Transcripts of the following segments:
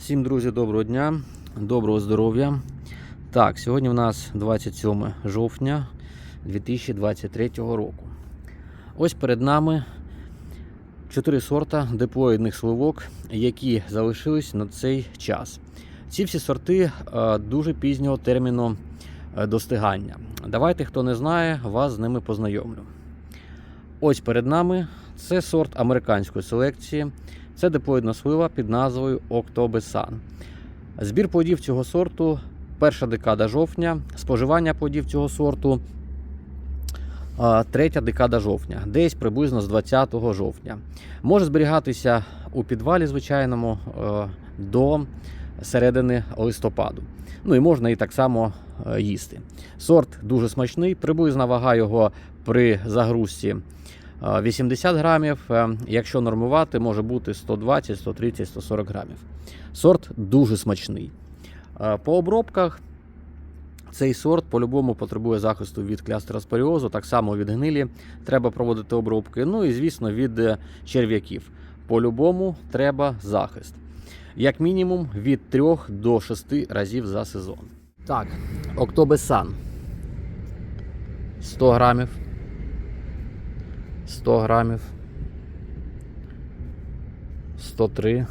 Всім, друзі, доброго дня, доброго здоров'я. Так, сьогодні в нас 27 жовтня 2023 року. Ось перед нами 4 сорта диплоїдних сливок, які залишились на цей час. Ці всі сорти е, дуже пізнього терміну е, достигання. Давайте, хто не знає, вас з ними познайомлю. Ось перед нами це сорт американської селекції. Це диплоїдна слива під назвою Октобесан. Збір плодів цього сорту перша декада жовтня, споживання плодів цього сорту третя декада жовтня, десь приблизно з 20 жовтня. Може зберігатися у підвалі звичайному е, до середини листопаду. Ну і можна і так само е, їсти. Сорт дуже смачний, приблизна вага його при загрузці. Е, 80 грамів. е, Якщо нормувати, може бути 120, 130, 140 грамів. Сорт дуже смачний. Е, По обробках цей сорт по-любому потребує захисту від клястероспоріозу, так само від гнилі треба проводити обробки. Ну і звісно від е, черв'яків. По-любому треба захист. Як мінімум від 3 до 6 разів за сезон. Так, Октобесан. 100 грамів. 100 грамів. 103.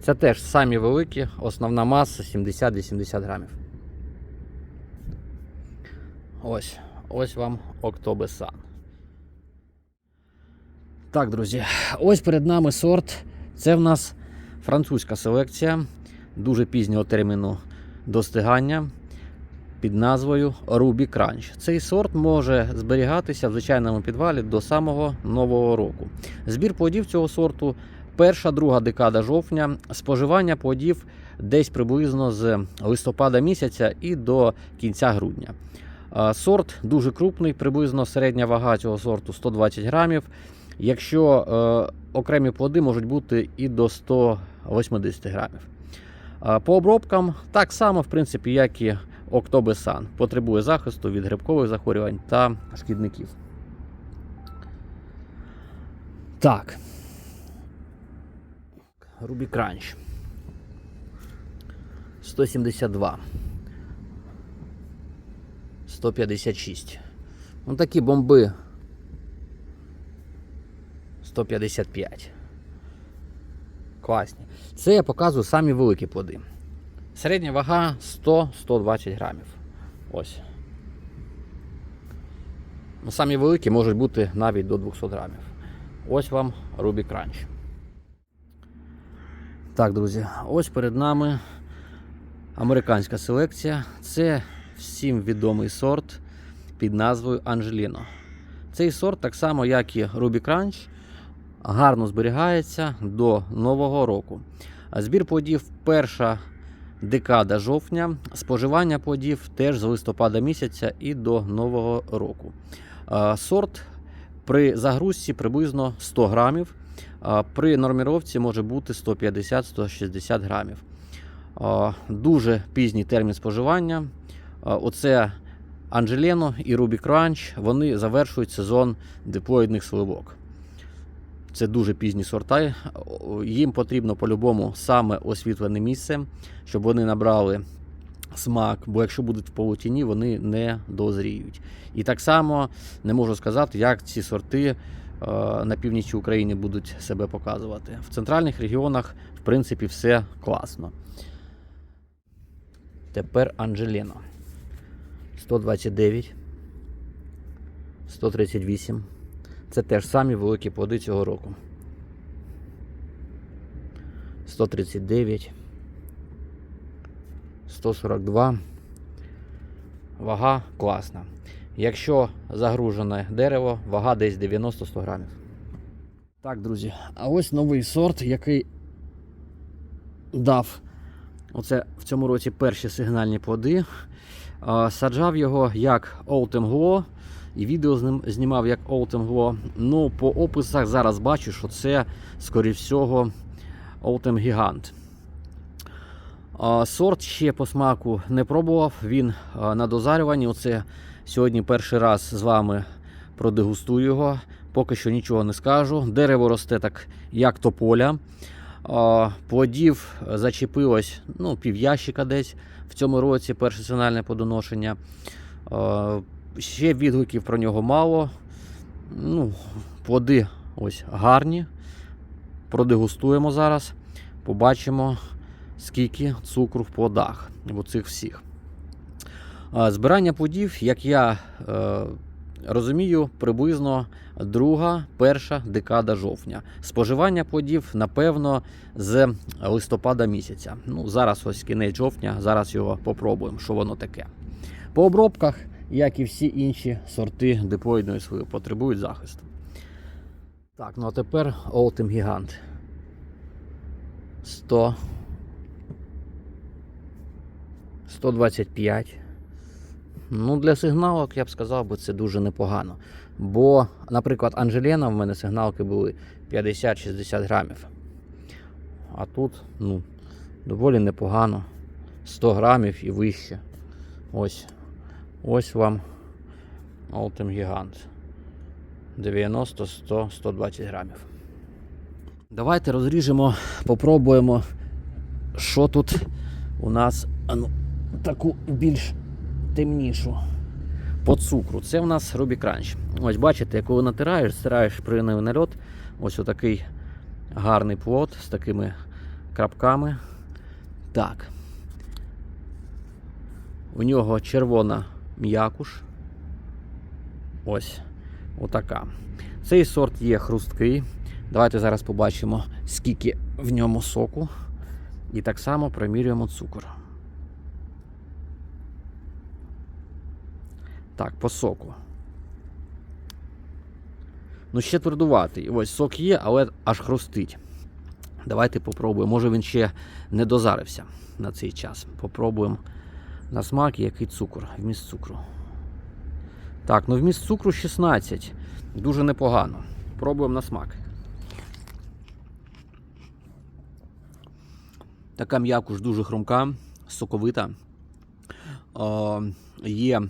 Це теж самі великі, основна маса 70-80 грамів. Ось, ось вам Октобесан. Так, друзі, ось перед нами сорт. Це в нас французька селекція дуже пізнього терміну достигання під назвою Ruby Crunch. Цей сорт може зберігатися в звичайному підвалі до самого нового року. Збір плодів цього сорту перша, друга декада жовтня, споживання плодів десь приблизно з листопада місяця і до кінця грудня. Сорт дуже крупний, приблизно середня вага цього сорту 120 грамів. Якщо е, окремі плоди можуть бути і до 180 грамів. По обробкам так само, в принципі, як і Октобесан. Потребує захисту від грибкових захворювань та шкідників. Так. Рубі Кранч. 172. 156. Ну такі бомби. 155. Класні. Це я показую самі великі плоди. Середня вага 100-120 грамів. Ось. Ну, Самі великі можуть бути навіть до 200 грамів. Ось вам Ruby Crunch. Так, друзі, ось перед нами американська селекція. Це всім відомий сорт під назвою Анжеліно. Цей сорт, так само, як і Ruby Crunch, гарно зберігається до Нового року. Збір плодів перша декада жовтня, споживання плодів теж з листопада місяця і до Нового року. Сорт при загрузці приблизно 100 грамів, при норміровці може бути 150-160 грамів. Дуже пізній термін споживання. Оце Анджелено і Рубі Кранч, вони завершують сезон диплоїдних сливок. Це дуже пізні сорта. Їм потрібно по-любому саме освітлене місце, щоб вони набрали смак, бо якщо будуть в полутіні, вони не дозріють. І так само не можу сказати, як ці сорти е, на північі України будуть себе показувати. В центральних регіонах, в принципі, все класно. Тепер Анджелено. 129, 138. Це теж самі великі плоди цього року. 139, 142. Вага класна. Якщо загружене дерево, вага десь 90-100 грамів. Так, друзі, а ось новий сорт, який дав оце в цьому році перші сигнальні плоди. Саджав його як Autumn Glow, і відео з ним знімав як Autumn Ну, по описах зараз бачу, що це, скоріш всього, Gigant. А, Сорт ще по смаку не пробував. Він на дозарюванні. Оце сьогодні перший раз з вами продегустую його. Поки що нічого не скажу. Дерево росте так, як тополя. Плодів зачепилось ну, пів'ящика десь в цьому році перше сигнальне подоношення. Ще відгуків про нього мало. Ну, плоди ось гарні. Продегустуємо зараз. Побачимо, скільки цукру в плодах в оцих всіх. Збирання плодів, як я е, розумію, приблизно друга, перша декада жовтня. Споживання плодів, напевно, з листопада місяця. Ну, зараз ось кінець жовтня, зараз його попробуємо, що воно таке. По обробках, як і всі інші сорти диплоїдної сливи, потребують захисту. Так, ну а тепер Олтим Гігант. 100. 125. Ну, для сигналок я б сказав, би, це дуже непогано. Бо, наприклад, Анжелена в мене сигналки були 50-60 грамів. А тут, ну, доволі непогано. 100 грамів і вище. Ось. Ось вам Ultim Gigant. 90, 100, 120 грамів. Давайте розріжемо, попробуємо, що тут у нас ну, таку більш темнішу по цукру. Це у нас Ruby Crunch. Ось бачите, коли натираєш, стираєш прийний нальот, ось отакий гарний плод з такими крапками. Так. У нього червона м'якуш. Ось отака. Цей сорт є хрусткий. Давайте зараз побачимо, скільки в ньому соку. І так само промірюємо цукор. Так, по соку. Ну, ще твердуватий. Ось сок є, але аж хрустить. Давайте попробуємо. Може він ще не дозарився на цей час. Попробуємо на смак, який цукор, вміст цукру. Так, ну вміст цукру 16. Дуже непогано. Пробуємо на смак. Така м'якуш дуже хрумка, соковита. Е, є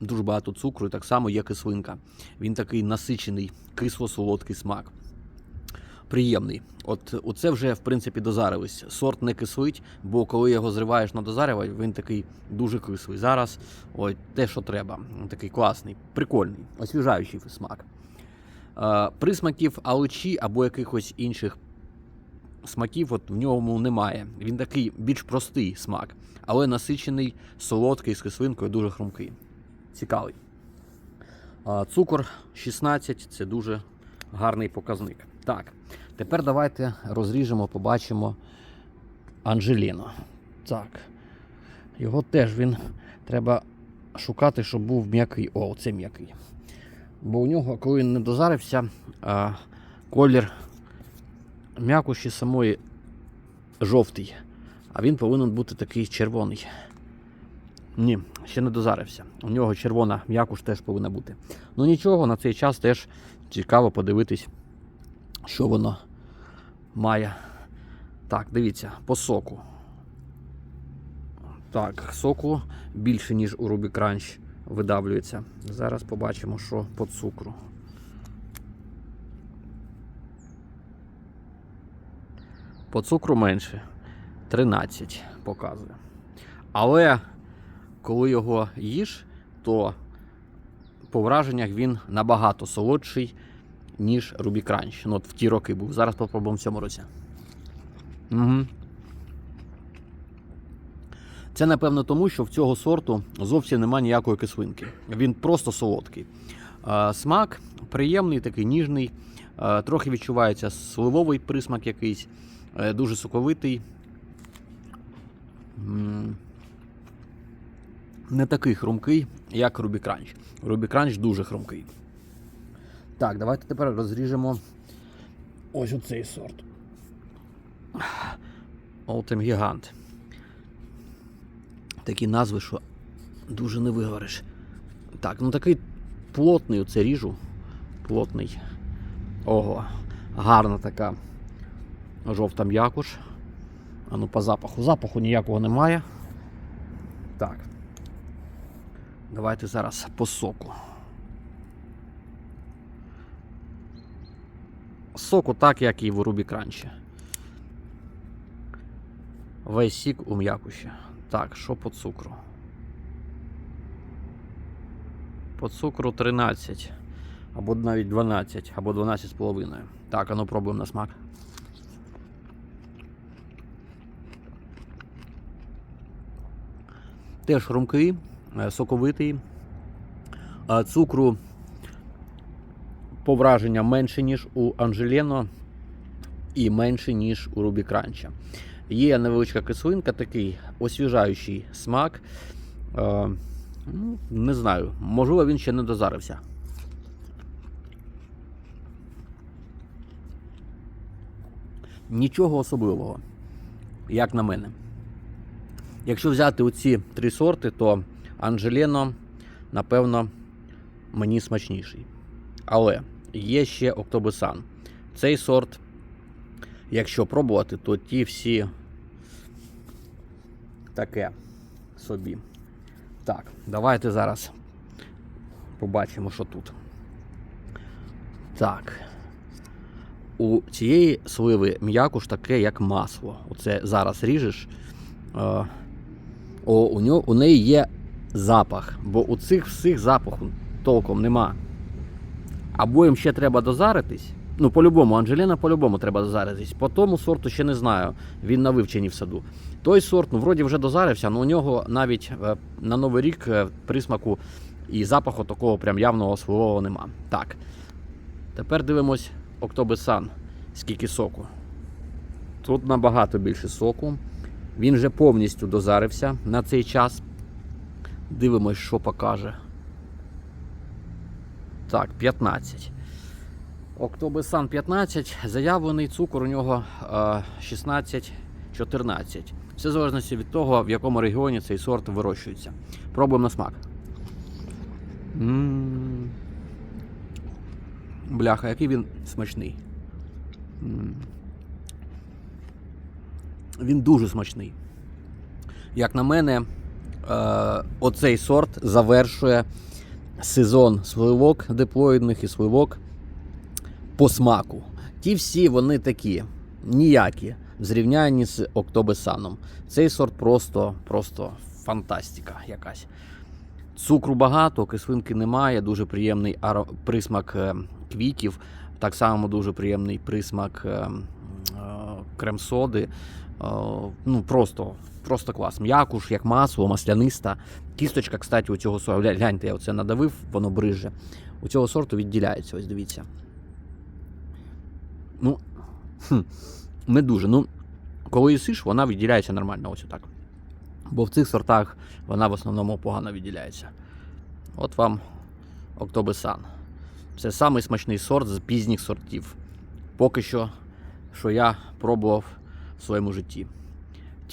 дуже багато цукру, і так само є кислинка. Він такий насичений, кисло-солодкий смак. Приємний. От оце вже в принципі дозарились. Сорт не кислить, бо коли його зриваєш на дозарювання, він такий дуже кислий. Зараз ой, те, що треба. Такий класний, прикольний, освіжаючий смак. Е, присмаків аличі або якихось інших смаків от в ньому немає. Він такий більш простий смак, але насичений, солодкий з кислинкою, дуже хрумкий. Цікавий. А, Цукор 16 це дуже гарний показник. Так, тепер давайте розріжемо, побачимо Анжеліно. Так. Його теж він треба шукати, щоб був м'який. О, це м'який. Бо у нього, коли він не дозарився, колір м'якуші самої жовтий, а він повинен бути такий червоний. Ні, ще не дозарився. У нього червона м'якуш теж повинна бути. Ну нічого, на цей час теж цікаво подивитись, що воно має. Так, дивіться, по соку. Так, соку більше, ніж у Ruby Crunch видавлюється. Зараз побачимо, що по цукру. По цукру менше 13 показує. Але коли його їш, то по враженнях він набагато солодший, ніж Ruby Crunch. Ну, от в ті роки був. Зараз попробуємо в цьому році. Угу. Це, напевно, тому, що в цього сорту зовсім немає ніякої кислинки. Він просто солодкий. Смак приємний, такий ніжний, трохи відчувається сливовий присмак якийсь, е, дуже соковитий. Не такий хрумкий, як Ruby Crunch. Ruby Crunch дуже хрумкий. Так, давайте тепер розріжемо ось оцей сорт. Ultim Gigant. Такі назви, що дуже не виговориш. Так, ну такий плотний оце ріжу. Плотний. Ого, гарна така жовта м'якуш. А ну по запаху. Запаху ніякого немає. Так. Давайте зараз по соку. Соку так, як і в Рубі Кранчі. Весь сік у м'якуші. Так, що по цукру? По цукру 13. Або навіть 12, або 12,5. Так, а ну пробуємо на смак. Теж хрумкий, е, соковитий. Цукру по враженням менше, ніж у Анжелено, і менше, ніж у Рубі Кранча. Є невеличка кислинка, такий освіжаючий смак. Е, ну, не знаю, можливо, він ще не дозарився. Нічого особливого, як на мене. Якщо взяти оці три сорти, то Анжелено, напевно, мені смачніший. Але є ще Октобесан. Цей сорт, якщо пробувати, то ті всі таке собі. Так, давайте зараз побачимо, що тут. Так. У цієї сливи м'якуш таке, як масло. Оце зараз ріжеш. Е, о, у, нього, у неї є запах, бо у цих всіх запаху толком нема. Або їм ще треба дозаритись. Ну, по-любому, Анжеліна по-любому треба дозаритись. По тому сорту ще не знаю. Він на вивченні в саду. Той сорт, ну, вроді вже дозарився, але у нього навіть е, на Новий рік е, присмаку і запаху такого прям явного сливового нема. Так. Тепер дивимось Октобесан. Скільки соку. Тут набагато більше соку. Він вже повністю дозарився на цей час. Дивимось, що покаже. Так, 15. Октобесан 15. Заявлений цукор у нього е, 16-14. Все в залежності від того, в якому регіоні цей сорт вирощується. Пробуємо на смак. М. Бляха, який він смачний. М. Він дуже смачний. Як на мене, е, оцей сорт завершує сезон сливок диплоїдних і сливок по смаку. Ті всі вони такі ніякі в зрівнянні з Октобесаном. Цей сорт просто, просто фантастика якась. Цукру багато, кислинки немає, дуже приємний присмак е, квітів, так само дуже приємний присмак е, е, крем-соди. Ну, просто, просто клас. М'якуш, як масло, масляниста. Кісточка, кстати, у цього сорту, гляньте, я оце надавив, воно бриже. У цього сорту відділяється, ось дивіться. Ну, хм, не дуже. Ну, коли їсиш, вона відділяється нормально, ось отак. Бо в цих сортах вона в основному погано відділяється. От вам Октобесан. Це самий смачний сорт з пізніх сортів. Поки що, що я пробував в своєму житті.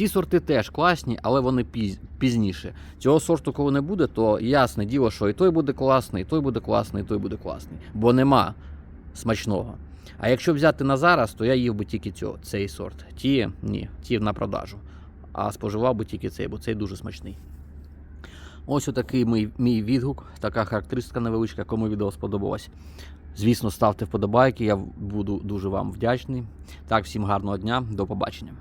Ті сорти теж класні, але вони піз- пізніше. Цього сорту, коли не буде, то ясне діло, що і той буде класний, і той буде класний, і той буде класний. Бо нема смачного. А якщо взяти на зараз, то я їв би тільки цього, цей сорт. Ті ні, ті на продажу. А споживав би тільки цей, бо цей дуже смачний. Ось отакий мій, мій відгук, така характеристика невеличка, кому відео сподобалось. Звісно, ставте вподобайки, я буду дуже вам вдячний. Так, всім гарного дня, до побачення.